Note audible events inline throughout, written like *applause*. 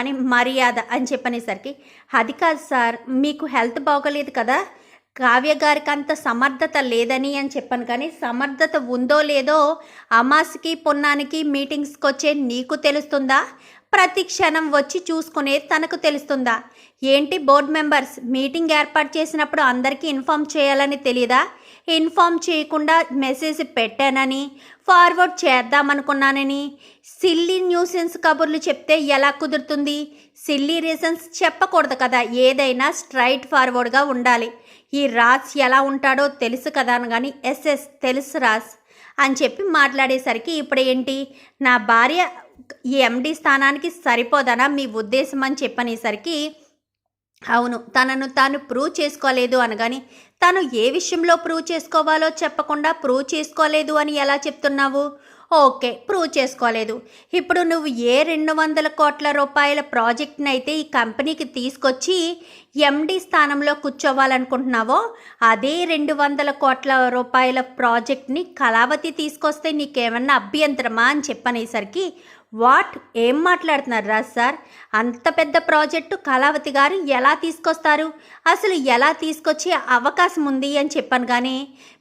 అని మర్యాద అని చెప్పనేసరికి అది కాదు సార్ మీకు హెల్త్ బాగోలేదు కదా కావ్య గారికి అంత సమర్థత లేదని అని చెప్పాను. కానీ సమర్థత ఉందో లేదో అమాస్కి పొన్నానికి మీటింగ్స్కి వచ్చే నీకు తెలుస్తుందా? ప్రతి క్షణం వచ్చి చూసుకునేది తనకు తెలుస్తుందా? ఏంటి బోర్డు మెంబర్స్ మీటింగ్ ఏర్పాటు చేసినప్పుడు అందరికీ ఇన్ఫామ్ చేయాలని తెలియదా ఇన్ఫామ్ చేయకుండా మెసేజ్ పెట్టానని ఫార్వర్డ్ చేద్దామనుకున్నానని సిల్లీ న్యూసెన్స్ కబుర్లు చెప్తే ఎలా కుదురుతుంది? సిల్లీ రీజన్స్ చెప్పకూడదు కదా ఏదైనా స్ట్రైట్ ఫార్వర్డ్గా ఉండాలి. ఈ రాజ్ ఎలా ఉంటాడో తెలుసు కదా అని కానీ ఎస్ఎస్ తెలుసు రాజ్ అని చెప్పి మాట్లాడేసరికి ఇప్పుడు ఏంటి నా భార్య ఈ ఎండి స్థానానికి సరిపోదనా మీ ఉద్దేశం అని చెప్పనేసరికి అవును తనను తాను ప్రూవ్ చేసుకోలేదు అనగాని తను ఏ విషయంలో ప్రూవ్ చేసుకోవాలో చెప్పకుండా ప్రూవ్ చేసుకోలేదు అని ఎలా చెప్తున్నావు? ఓకే ప్రూవ్ చేసుకోలేదు. ఇప్పుడు నువ్వు ఏ రెండు వందల కోట్ల రూపాయల ప్రాజెక్ట్ని అయితే ఈ కంపెనీకి తీసుకొచ్చి ఎండి స్థానంలో కూర్చోవాలనుకుంటున్నావో అదే రెండు వందల కోట్ల రూపాయల ప్రాజెక్ట్ని కళావతి తీసుకొస్తే నీకేమన్నా అభ్యంతరమా అని చెప్పనేసరికి వాట్? ఏం మాట్లాడుతున్నారు రాజ్ సార్? అంత పెద్ద ప్రాజెక్టు కళావతి గారు ఎలా తీసుకొస్తారు? అసలు ఎలా తీసుకొచ్చే అవకాశం ఉంది? అని చెప్పాను కానీ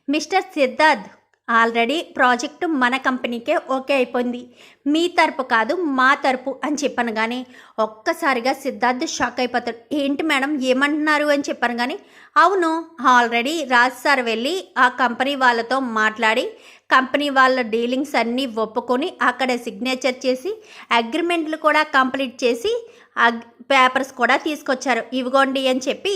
మిస్టర్ సిద్ధార్థ్ ఆల్రెడీ ప్రాజెక్టు మన కంపెనీకే ఓకే అయిపోయింది. మీ తరపు కాదు మా తరపు అని చెప్పాను కానీ ఒక్కసారిగా సిద్ధార్థ్ షాక్ అయిపోతాడు. ఏంటి మేడం ఏమంటున్నారు అని చెప్పాను కానీ అవును ఆల్రెడీ రాజ్ సార్ వెళ్ళి ఆ కంపెనీ వాళ్ళతో మాట్లాడి కంపెనీ వాళ్ళ డీలింగ్స్ అన్నీ ఒప్పుకొని అక్కడ సిగ్నేచర్ చేసి అగ్రిమెంట్లు కూడా కంప్లీట్ చేసి అగ్ పేపర్స్ కూడా తీసుకొచ్చారు. ఇవిగోండి అని చెప్పి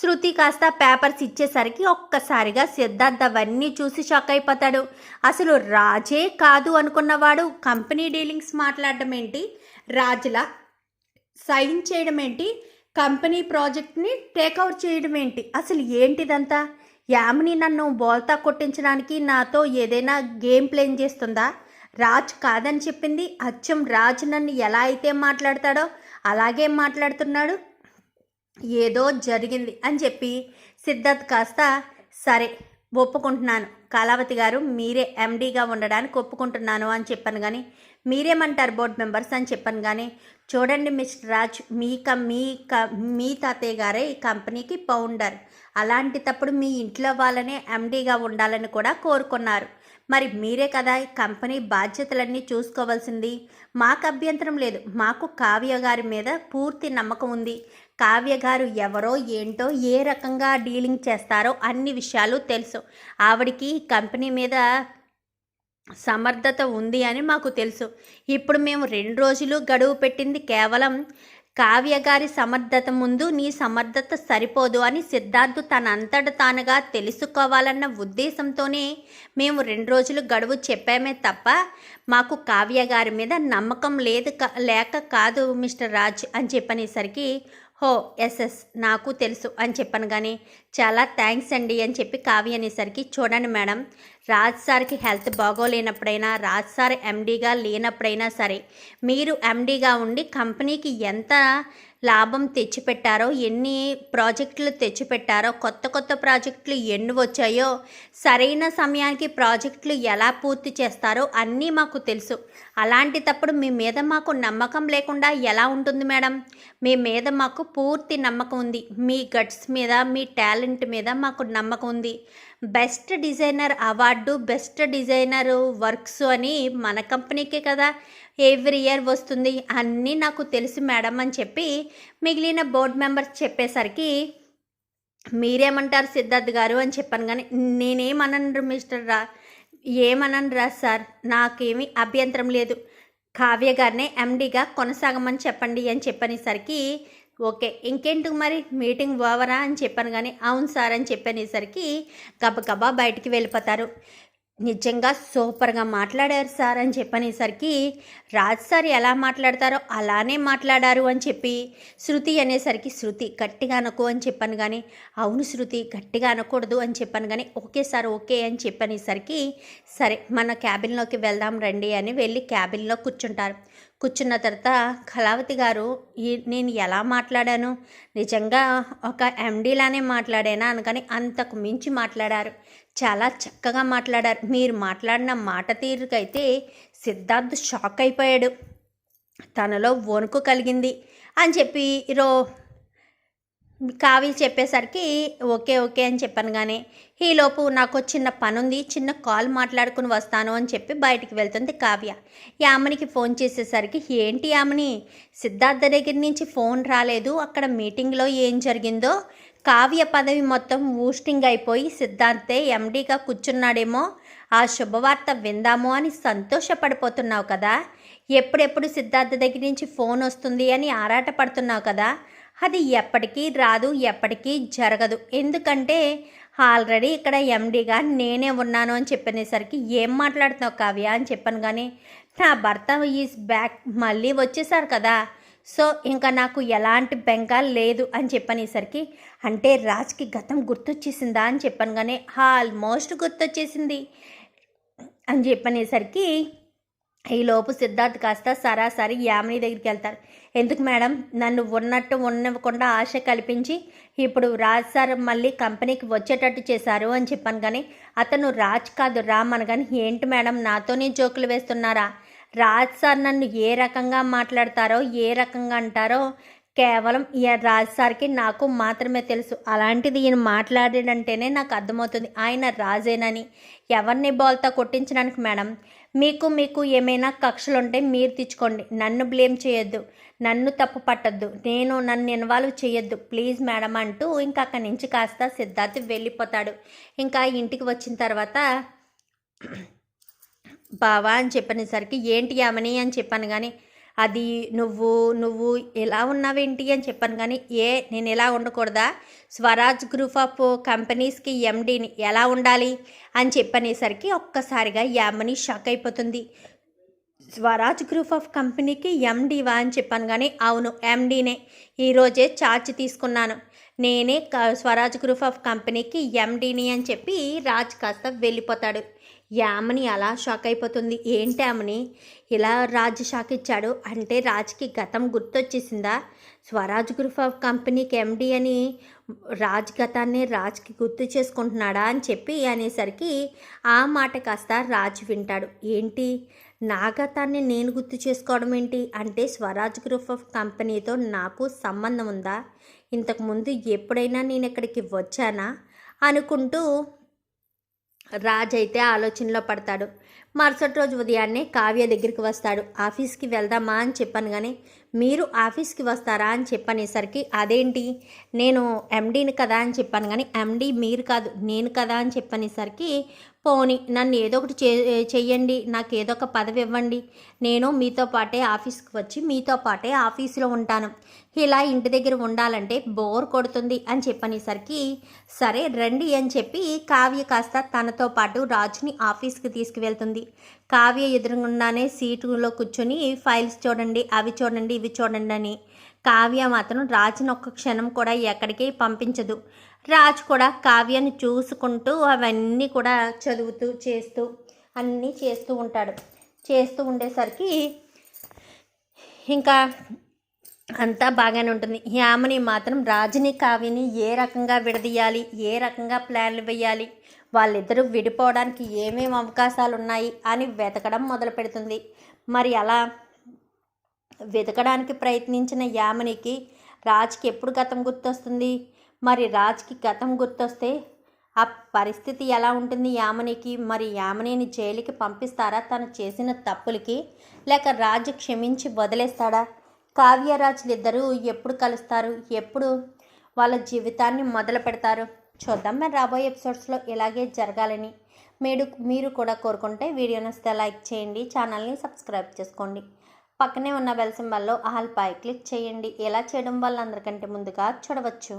శృతి కాస్త పేపర్స్ ఇచ్చేసరికి ఒక్కసారిగా సిద్ధార్థ్ అవన్నీ చూసి షాక్ అయిపోతాడు. అసలు రాజే కాదు అనుకున్నవాడు కంపెనీ డీలింగ్స్ మాట్లాడడం ఏంటి? రాజులా? సైన్ చేయడం ఏంటి? కంపెనీ ప్రాజెక్ట్ని టేక్అవుట్ చేయడం ఏంటి? అసలు ఏంటిదంతా? యామిని నన్ను బోల్తా కొట్టించడానికి నాతో ఏదైనా గేమ్ ప్లేన్ చేస్తుందా? రాజ్ కాదని చెప్పింది. అచ్చం రాజ్ నన్ను ఎలా అయితే మాట్లాడతాడో అలాగే మాట్లాడుతున్నాడు. ఏదో జరిగింది అని చెప్పి సిద్ధార్థ్ కాస్త సరే ఒప్పుకుంటున్నాను. కళావతి గారు మీరే ఎండీగా ఉండడానికి ఒప్పుకుంటున్నాను అని చెప్పాను కానీ మీరేమంటారు బోర్డు మెంబర్స్ అని చెప్పాను కానీ చూడండి మిస్టర్ రాజ్ మీ క మీ క మీ తాతయ్య గారే ఈ కంపెనీకి పౌండర్. అలాంటి తప్పుడు మీ ఇంట్లో వాళ్ళనే ఎండీగా ఉండాలని కూడా కోరుకున్నారు. మరి మీరే కదా ఈ కంపెనీ బాధ్యతలన్నీ చూసుకోవాల్సింది. మాకు అభ్యంతరం లేదు. మాకు కావ్య గారి మీద పూర్తి నమ్మకం ఉంది. కావ్య గారు ఎవరో ఏంటో ఏ రకంగా డీలింగ్ చేస్తారో అన్ని విషయాలు తెలుసు. ఆవిడికి ఈ కంపెనీ మీద సమర్థత ఉంది అని మాకు తెలుసు. ఇప్పుడు మేము రెండు రోజులు గడువు పెట్టింది కేవలం కావ్య గారి సమర్థత ముందు నీ సమర్థత సరిపోదు అని సిద్ధార్థ్ తనంతట తానుగా తెలుసుకోవాలన్న ఉద్దేశంతోనే మేము రెండు రోజులు గడువు చెప్పామే తప్ప మాకు కావ్య గారి మీద నమ్మకం లేదు లేక కాదు మిస్టర్ రాజ్ అని చెప్పనేసరికి హో ఎస్ ఎస్ నాకు తెలుసు అని చెప్పాను కానీ చాలా థ్యాంక్స్ అండి అని చెప్పి కావ్య అనేసరికి చూడండి మేడం రాజ్ సార్కి హెల్త్ బాగోలేనప్పుడైనా రాజ్ సార్ ఎండీగా లేనప్పుడైనా సరే మీరు ఎండీగా ఉండి కంపెనీకి ఎంత లాభం తెచ్చిపెట్టారో ఎన్ని ప్రాజెక్టులు తెచ్చిపెట్టారో కొత్త కొత్త ప్రాజెక్టులు ఎన్ని వచ్చాయో సరైన సమయానికి ప్రాజెక్టులు ఎలా పూర్తి చేస్తారో అన్నీ మాకు తెలుసు. అలాంటి తప్పుడు మీ మీద మాకు నమ్మకం లేకుండా ఎలా ఉంటుంది మేడం? మీ మీద మాకు పూర్తి నమ్మకం ఉంది. మీ గట్స్ మీద మీ టాలెంట్ మీద మాకు నమ్మకం ఉంది. Best designer award best designer works అని మన కంపెనీకే కదా. ఎవ్రీ ఇయర్ వస్తుంది. అన్నీ నాకు తెలుసు మేడం అని చెప్పి మిగిలిన బోర్డు మెంబర్స్ చెప్పేసరికి మీరేమంటారు సిద్ధార్థ్ గారు అని చెప్పాను కానీ నేనేమనను మిస్టర్ రా ఏమనను రా సార్? నాకేమీ అభ్యంతరం లేదు. కావ్య గారినే ఎండీగా కొనసాగమని చెప్పండి అని చెప్పనేసరికి ఓకే ఇంకేంటి మరి? మీటింగ్ ఓవరా అని చెప్పాను కానీ అవును సార్ అని చెప్పనేసరికి గబగబా బయటికి వెళ్ళిపోతారు. నిజంగా సూపర్గా మాట్లాడారు సార్ అని చెప్పనేసరికి రాజ్ సార్ ఎలా మాట్లాడతారో అలానే మాట్లాడారు అని చెప్పి శృతి అనేసరికి శృతి గట్టిగా అనకు అని చెప్పాను కానీ అవును శృతి గట్టిగా అనకూడదు అని చెప్పాను కానీ ఓకే సార్ ఓకే అని చెప్పనేసరికి సరే మన క్యాబిన్లోకి వెళ్దాం రండి అని వెళ్ళి క్యాబిన్లో కూర్చుంటారు. కూర్చున్న తర్వాత కళావతి గారు ఈ నేను ఎలా మాట్లాడాను? నిజంగా ఒక ఎండీలానే మాట్లాడానా? అనగానే అంతకు మించి మాట్లాడారు. చాలా చక్కగా మాట్లాడారు. మీరు మాట్లాడిన మాట తీరుకైతే సిద్ధార్థ్ షాక్ అయిపోయాడు. తనలో వణుకు కలిగింది. అని చెప్పి రో కావ్య చెప్పేసరికి ఓకే ఓకే అని చెప్పాను కానీ ఈలోపు నాకు చిన్న పని ఉంది చిన్న కాల్ మాట్లాడుకుని వస్తాను అని చెప్పి బయటికి వెళ్తుంది కావ్య. యామనికి ఫోన్ చేసేసరికి ఏంటి యామని సిద్ధార్థ దగ్గర నుంచి ఫోన్ రాలేదు. అక్కడ మీటింగ్లో ఏం జరిగిందో? కావ్య పదవి మొత్తం ఊస్టింగ్ అయిపోయి సిద్ధార్థే ఎండీగా కూర్చున్నాడేమో. ఆ శుభవార్త విందాము అని సంతోషపడిపోతున్నావు కదా. ఎప్పుడెప్పుడు సిద్ధార్థ దగ్గర నుంచి ఫోన్ వస్తుంది అని ఆరాట పడుతున్నావు కదా. అది ఎప్పటికీ రాదు ఎప్పటికీ జరగదు. ఎందుకంటే ఆల్రెడీ ఇక్కడ ఎండీగా నేనే ఉన్నాను అని చెప్పనేసరికి ఏం మాట్లాడుతున్నావు కావ్య అని చెప్పాను కానీ నా భర్త ఈజ్ బ్యాక్ మళ్ళీ వచ్చేసారు కదా. సో ఇంకా నాకు ఎలాంటి బెంగ లేదు అని చెప్పనేసరికి అంటే రాజ్కి గతం గుర్తొచ్చేసిందా అని చెప్పాను కానీ ఆల్మోస్ట్ గుర్తొచ్చేసింది అని చెప్పనేసరికి ఈలోపు సిద్ధార్థ్ కాస్త సరాసరి యామిని దగ్గరికి వెళ్తారు. ఎందుకు మేడం? నన్ను ఉన్నట్టు ఉన్నవ్వకుండా ఆశ కల్పించి ఇప్పుడు రాజ్ సార్ మళ్ళీ కంపెనీకి వచ్చేటట్టు చేశారు అని చెప్పాను కానీ అతను రాజ్ కాదు రామ్ అనగాని ఏంటి మేడం? నాతోనే జోకులు వేస్తున్నారా? రాజ్ సార్ నన్ను ఏ రకంగా మాట్లాడతారో ఏ రకంగా అంటారో కేవలం ఈయన రాజ్ సార్కి నాకు మాత్రమే తెలుసు. అలాంటిది ఈయన మాట్లాడాడంటేనే నాకు అర్థమవుతుంది. ఆయన రాజేనని. ఎవరిని బాల్తో కొట్టించడానికి మేడం? మీకు మీకు ఏమైనా కక్షలు ఉంటే మీరు తెచ్చుకోండి నన్ను బ్లేమ్ చేయొద్దు. నన్ను తప్పు పట్టద్దు. నేను నన్ను ఇన్వాల్వ్ చేయొద్దు. ప్లీజ్ మేడం అంటూ ఇంకా అక్కడి నుంచి కాస్త సిద్ధార్థ్ వెళ్ళిపోతాడు. ఇంకా ఇంటికి వచ్చిన తర్వాత *clears throat* బావా అని చెప్పనేసరికి ఏంటి యామని? అని చెప్పాను కానీ అది నువ్వు నువ్వు ఎలా ఉన్నావేంటి అని చెప్పాను కానీ ఏ నేను ఎలా ఉండకూడదా? స్వరాజ్ గ్రూప్ ఆఫ్ కంపెనీస్కి ఎండీని ఎలా ఉండాలి? అని చెప్పనేసరికి ఒక్కసారిగా యామని షాక్ అయిపోతుంది. స్వరాజ్ గ్రూప్ ఆఫ్ కంపెనీకి ఎండీవా అని చెప్పాను కానీ అవును ఎండీనే. ఈరోజే ఛార్జ్ తీసుకున్నాను. నేనే స్వరాజ్ గ్రూప్ ఆఫ్ కంపెనీకి ఎండీని అని చెప్పి రాజ్ కాస్త వెళ్ళిపోతాడు. యామని అలా షాక్ అయిపోతుంది. ఏంటి యామని ఇలా రాజు షాక్ ఇచ్చాడు? అంటే రాజ్కి గతం గుర్తొచ్చేసిందా? స్వరాజ్ గ్రూప్ ఆఫ్ కంపెనీకి ఎండి అని రాజ్ గతాన్ని రాజ్కి గుర్తు చేసుకుంటున్నాడా అని చెప్పి అనేసరికి ఆ మాట కాస్త రాజ్ వింటాడు. ఏంటి? నా గతాన్ని నేను గుర్తు చేసుకోవడం ఏంటి? అంటే స్వరాజ్ గ్రూప్ ఆఫ్ కంపెనీతో నాకు సంబంధం ఉందా? ఇంతకుముందు ఎప్పుడైనా నేను ఇక్కడికి వచ్చానా? అనుకుంటూ రాజ్ అయితే ఆలోచనలో పడతాడు. మరుసటి రోజు ఉదయాన్నే కావ్య దగ్గరికి వస్తాడు. ఆఫీస్కి వెళ్దామా అని చెప్పాను కానీ మీరు ఆఫీస్కి వస్తారా అని చెప్పనేసరికి అదేంటి? నేను ఎండీని కదా అని చెప్పాను కానీ ఎండీ మీరు కాదు నేను కదా అని చెప్పనేసరికి పోని నన్ను ఏదో ఒకటి చే చెయ్యండి నాకు ఏదో ఒక పదవి ఇవ్వండి. నేను మీతో పాటే ఆఫీస్కి వచ్చి మీతో పాటే ఆఫీసులో ఉంటాను. ఇలా ఇంటి దగ్గర ఉండాలంటే బోర్ కొడుతుంది అని చెప్పనేసరికి సరే రండి అని చెప్పి కావ్య కాస్త తనతో పాటు రాజుని ఆఫీస్కి తీసుకువెళ్తుంది. కావ్య ఎదురుగుండానే సీటులో కూర్చొని ఫైల్స్ చూడండి అవి చూడండి ఇవి చూడండి అని. కావ్య మాత్రం రాజుని ఒక్క క్షణం కూడా ఎక్కడికి పంపించదు. రాజు కూడా కావ్యాన్ని చూసుకుంటూ అవన్నీ కూడా చదువుతూ చేస్తూ అన్నీ చేస్తూ ఉంటాడు. చేస్తూ ఉండేసరికి ఇంకా అంతా బాగానే ఉంటుంది. యామని మాత్రం రాజుని కావ్యని ఏ రకంగా విడదీయాలి ఏ రకంగా ప్లాన్లు వేయాలి వాళ్ళిద్దరూ విడిపోవడానికి ఏమేమి అవకాశాలు ఉన్నాయి అని వెతకడం మొదలు పెడుతుంది. మరి అలా వెతకడానికి ప్రయత్నించిన యామనికి రాజ్కి ఎప్పుడు గతం గుర్తొస్తుంది? మరి రాజ్కి గతం గుర్తొస్తే ఆ పరిస్థితి ఎలా ఉంటుంది యామనికి? మరి యామనిని జైలుకి పంపిస్తారా? తను చేసిన తప్పులకి లేక రాజు క్షమించి వదిలేస్తాడా? కావ్యరాజులిద్దరూ ఎప్పుడు కలుస్తారు? ఎప్పుడు వాళ్ళ జీవితాన్ని మొదలు పెడతారు చూద్దాం. మరి రాబోయే ఎపిసోడ్స్లో ఇలాగే జరగాలని మీరు మీరు కూడా కోరుకుంటే వీడియోని వస్తే లైక్ చేయండి ఛానల్ని సబ్స్క్రైబ్ చేసుకోండి. పక్కనే ఉన్న బెల్ సింబల్లో ఆల్ పై క్లిక్ చేయండి. ఎలా చేయడం వల్ల అందరికంటే ముందుగా చూడవచ్చు.